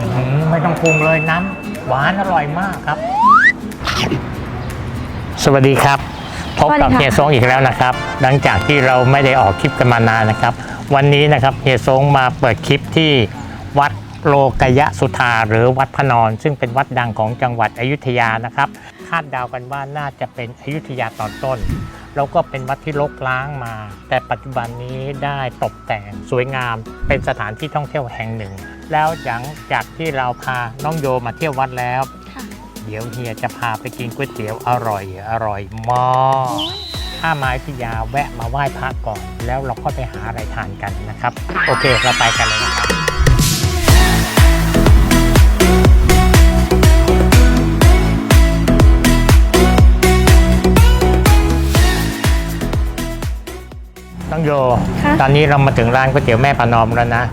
อื้อหือไม่ต้องปรุงเลยน้ำหวานอร่อยมากครับ สวัสดีครับ พบกับสวัสดีค่ะ เฮียซงอีกแล้วนะครับ หลังจากที่เราไม่ได้ออกคลิปกันมานานนะครับ วันนี้นะครับเฮียซงมาเปิดคลิปที่วัดโลกยะสุธาหรือวัดพระนอน ซึ่งเป็นวัดดังของจังหวัดอยุธยานะครับ คาดเดากันว่าน่าจะเป็นอยุธยาตอนต้น แล้วก็เป็นวัดที่รกล้างมา แต่ปัจจุบันนี้ได้ตกแต่งสวยงามเป็นสถานที่ท่องเที่ยวแห่งหนึ่ง แล้วหลังจากที่เราพาน้องโยมาเที่ยววัดแล้ว ค่ะเดี๋ยวเฮียจะพาไปกินก๋วยเตี๋ยวอร่อยอร่อยมากถ้ามาอยุธยาแวะมาไหว้พระก่อน แล้วเราก็ไปหาอะไรทานกันนะครับ โอเคเราไปกันเลยนะครับ น้องโย ค่ะ ตอนนี้เรามาถึงร้านก๋วยเตี๋ยวแม่ประนอมแล้วนะ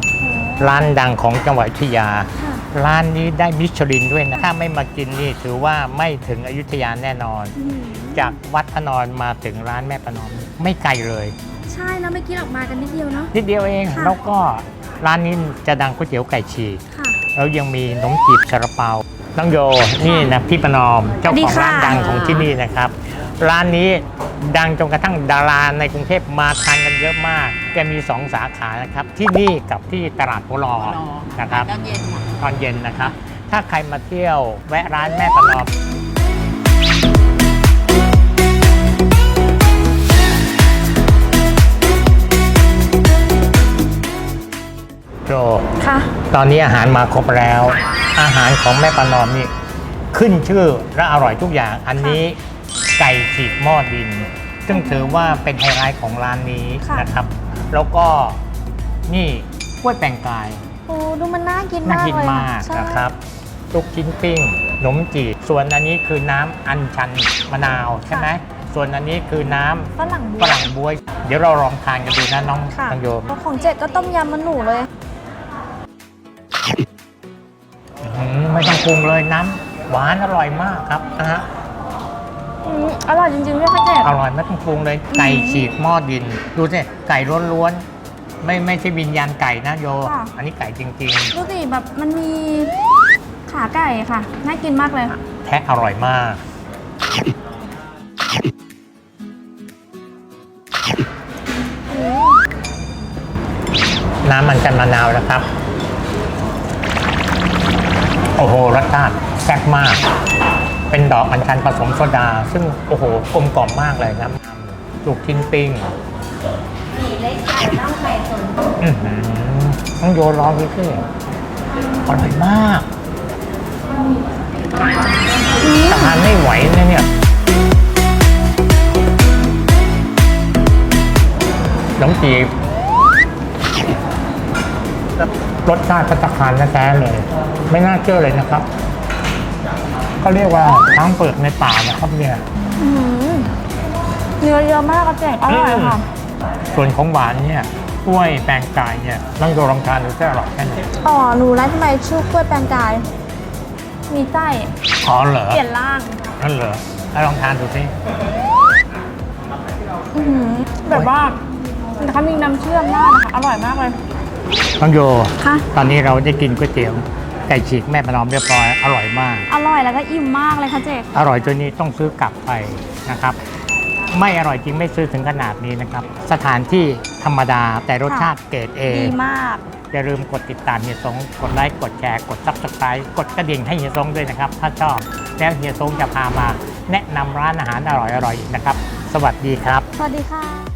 ร้านดังของจังหวัดอยุธยาค่ะร้านนี้ได้มิชลินด้วยนะ ถ้าไม่มากินนี่ถือว่าไม่ถึงอยุธยาแน่นอนอืมจากวัดพระนอนมาถึงร้านแม่ประนอม ไม่ไกลเลย ใช่แล้วเมื่อกี้ออกมากันนิดเดียวเนาะนิดเดียวเองค่ะแล้วก็ร้านนี้จะดังก๋วยเตี๋ยวไก่ฉีกค่ะแล้วยังมีขนมจีบซาลาเปาน้องโยนี่นะพี่ประนอมเจ้าของร้านสวัสดีค่ะดังของที่นี่นะครับ ร้านนี้ ดังจนกระทั่งดาราในกรุงเทพมาทานกันเยอะมาก แกมีสองสาขานะครับ ที่นี่กับที่ตลาดโพลอนะครับ ตอนเย็นค่ะตอนเย็นนะครับ ถ้าใครมาเที่ยวแวะร้านแม่ประนอมโจค่ะ ตอนนี้อาหารมาครบแล้ว อาหารของแม่ประนอมนี่ขึ้นชื่อและอร่อยทุกอย่าง อันนี้ ไก่ฉีกหม้อดิน ซึ่งถือว่าเป็นไฮไลท์ของร้านนี้ค่ะ นะครับ แล้วก็นี่กล้วยแปลงกายโอ้ดูมันน่ากินน่ามากกินเลยมากใช่นะครับลูกชิ้นปิ้งขนมจีบส่วนอันนี้คือน้ำอัญชันมะนาวใช่ไหมส่วนอันนี้คือน้ำฝรั่งบัฝวรั่งบวย เดี๋ยวเราลองทานกันดูนะน้องค่ะน้องโยมของเจ็ดก็ต้มยำมันหนูเลย อืมไม่ต้องปรุงเลยน้ำหวานอร่อยมากครับนะฮะ อืมอร่อยจริงๆด้วยค่ะเจ็ดอร่อยไม่ต้องปรุงเลย ไก่ฉีกหม้อดิน ดูสิไก่ล้วนๆ ไม่ไม่ใช่วิญญาณไก่นะโย อันนี้ไก่จริงดูสิแบบมันมีขาไก่ค่ะ น่ากินมากเลยๆแท้อร่อยมาก น้ำมันกันมะนาวนะครับ โอ้โหรสชาติแซ่บมาก เป็นดอกอัญชันผสมโซดา ซึ่งโอ้โหกลมกล่อมมากเลยนะลูกชิ้นปิ้งอื้อหือต้องโยนลองดูสิอร่อยมากทานไม่ไหวนะเนี่ยน้ำจีบรสชาติพัตตาคารแท้ๆเลย ไม่น่าเชื่อเลยนะครับ เขาเรียกว่าช้างเปิดในป่านะครับเนี่ยอื้อหือเนื้อเยอะมากค่ะเจ็ดอร่อยค่ะ ส่วนของหวานเนี่ยกล้วยแปลงกายเนี่ยต้องโดนลองทานดูจะอร่อยแค่ไหนอ๋อหนูร้านทำไมชื่อกล้วยแปลงกาย มีไส้อ๋อเหรอเปลี่ยนร่างนั่นเหรอแล้วลองทานดูสิอื้อหือแบบว่าเขามีน้ำเชื่อมราดนะคะอร่อยมากเลยน้องโยค่ะ ตอนนี้เราได้กินก๋วยเตี๋ยว ไก่ฉีกแม่ประนอมเรียบร้อยอร่อยมาก อร่อยแล้วก็อิ่มมากเลยค่ะเจ๊อร่อยจนนี้ต้องซื้อกลับไปนะครับ ไม่อร่อยจริงไม่ซื้อถึงขนาดนี้นะครับ สถานที่ธรรมดาแต่รสชาติเกรดเอดีมาก อย่าลืมกดติดตามเฮียซงกดไลค์กดแชร์กดซับสไครต์กดกระดิ่งให้เฮียซงด้วยนะครับ ถ้าชอบ แล้วเฮียซงจะพามา แนะนำร้านอาหารอร่อยๆอีกนะครับ สวัสดีครับ สวัสดีค่ะ